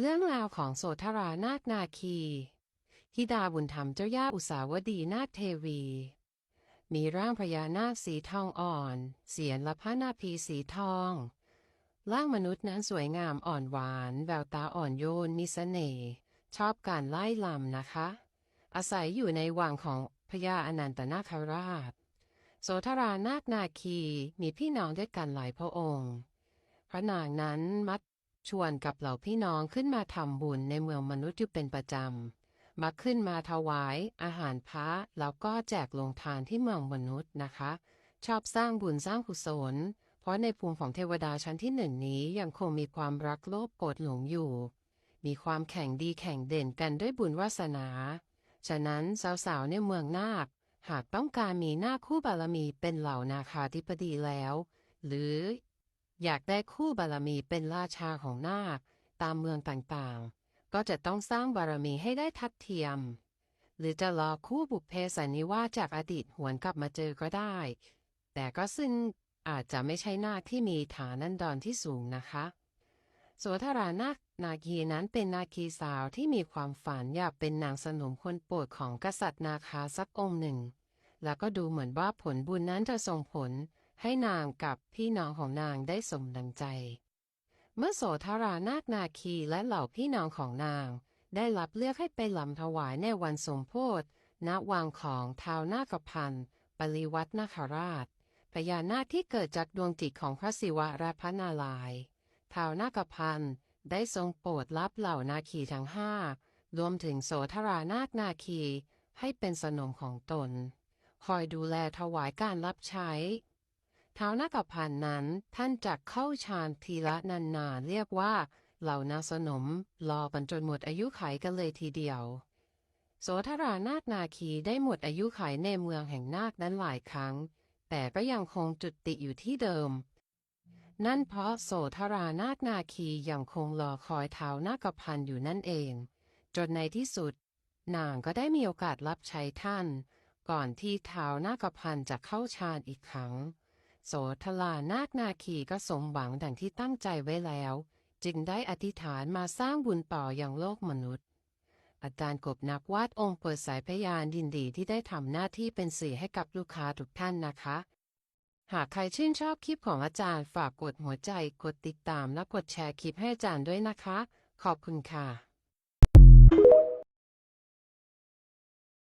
เรื่องราวของโสธรานาคนาคีธิดาบุญธรรมเจ้าย่าอุสาวดีนาคเทวี มีร่างพญานาคสีทองอ่อน เสียนและพระนาภีสีทอง ร่างมนุษย์นั้นสวยงามอ่อนหวาน แววตาอ่อนโยนมีเสน่ห์ชอบการไล่ลำนะคะ อาศัยอยู่ในวังของพญาอนันตนาคราช โสธรานาคนาคีมีพี่น้องด้วยกันหลายพระองค์ พระนางนั้นมัก ชวนกับเหล่าพี่น้องขึ้นมาทำบุญในเมืองมนุษย์อยู่เป็นประจำมักขึ้นมาถวายอาหารพระแล้วก็แจกลงทานที่เมืองมนุษย์นะคะ ชอบสร้างบุญสร้างกุศล เพราะในภูมิของเทวดาชั้นที่หนึ่งนี้ยังคงมีความรักโลภโกรธหลงอยู่ มีความแข่งดีแข่งเด่นกันด้วยบุญวาสนา ฉะนั้นสาวๆในเมืองนาคหากต้องการมีหน้าคู่บารมีเป็นเหล่านาคาธิปดีแล้ว หรือ อยากได้คู่บารมีเป็นราชาของนาค ตามเมืองต่างๆ ก็จะต้องสร้างบารมีให้ได้ทัดเทียม หรือจะรอคู่บุพเพสันนิวาสจากอดีตหวนกลับมาเจอก็ได้ แต่ก็ซึ่งอาจจะไม่ใช่นาคที่มีฐานันดรที่สูงนะคะโสธรานาคนาคีนั้นเป็นนาคีสาวที่มีความฝันอยากเป็นนางสนมคนโปรดของกษัตริย์นาคาสักองค์หนึ่ง แล้วก็ดูเหมือนว่าผลบุญนั้นจะส่งผล ให้นางกับพี่น้องของนางได้สมดังใจ เมื่อโสธรานาคนาคีและเหล่าพี่น้องของนาง ได้รับเลือกให้ไปลำถวายในวันสมโพธิณวังของท้าวนาคพันธ์ปริวัตนาคราชพญานาคที่เกิดจากดวงจิตของพระศิวะและพระนารายณ์ท้าวนาคพันธ์ได้ทรงโปรดรับเหล่านาคีทั้งห้ารวมถึงโสธรานาคนาคีให้เป็นสนมของตน คอยดูแลถวายการรับใช้ ท้าวนาคพันนั้นท่านจักเข้าฌานทีละนานๆเรียกว่า เหล่านาสนมรอกันจนหมดอายุไขกันเลยทีเดียว โสธรานาคนาคีได้หมดอายุไขในเมืองแห่งนาคนั้นหลายครั้ง แต่ก็ยังคงจุดติอยู่ที่เดิม นั่นเพราะโสธรานาคนาคียังคงรอคอยเท้านาคพันอยู่นั่นเอง จนในที่สุด นางก็ได้มีโอกาสรับใช้ท่าน ก่อนที่เท้านาคพันจะเข้าฌานอีกครั้ง โสธรานาคนาคีก็สมหวังดังที่ตั้งใจไว้แล้ว จึงได้อธิษฐานมาสร้างบุญต่ออย่างโลกมนุษย์ อาจารย์กบนักวาดองค์เปิดสายพยานดินดีที่ได้ทำหน้าที่เป็นสื่อให้กับลูกค้าทุกท่านนะคะ หากใครชื่นชอบคลิปของอาจารย์ฝากกดหัวใจ กดติดตามและกดแชร์คลิปให้อาจารย์ด้วยนะคะ ขอบคุณค่ะ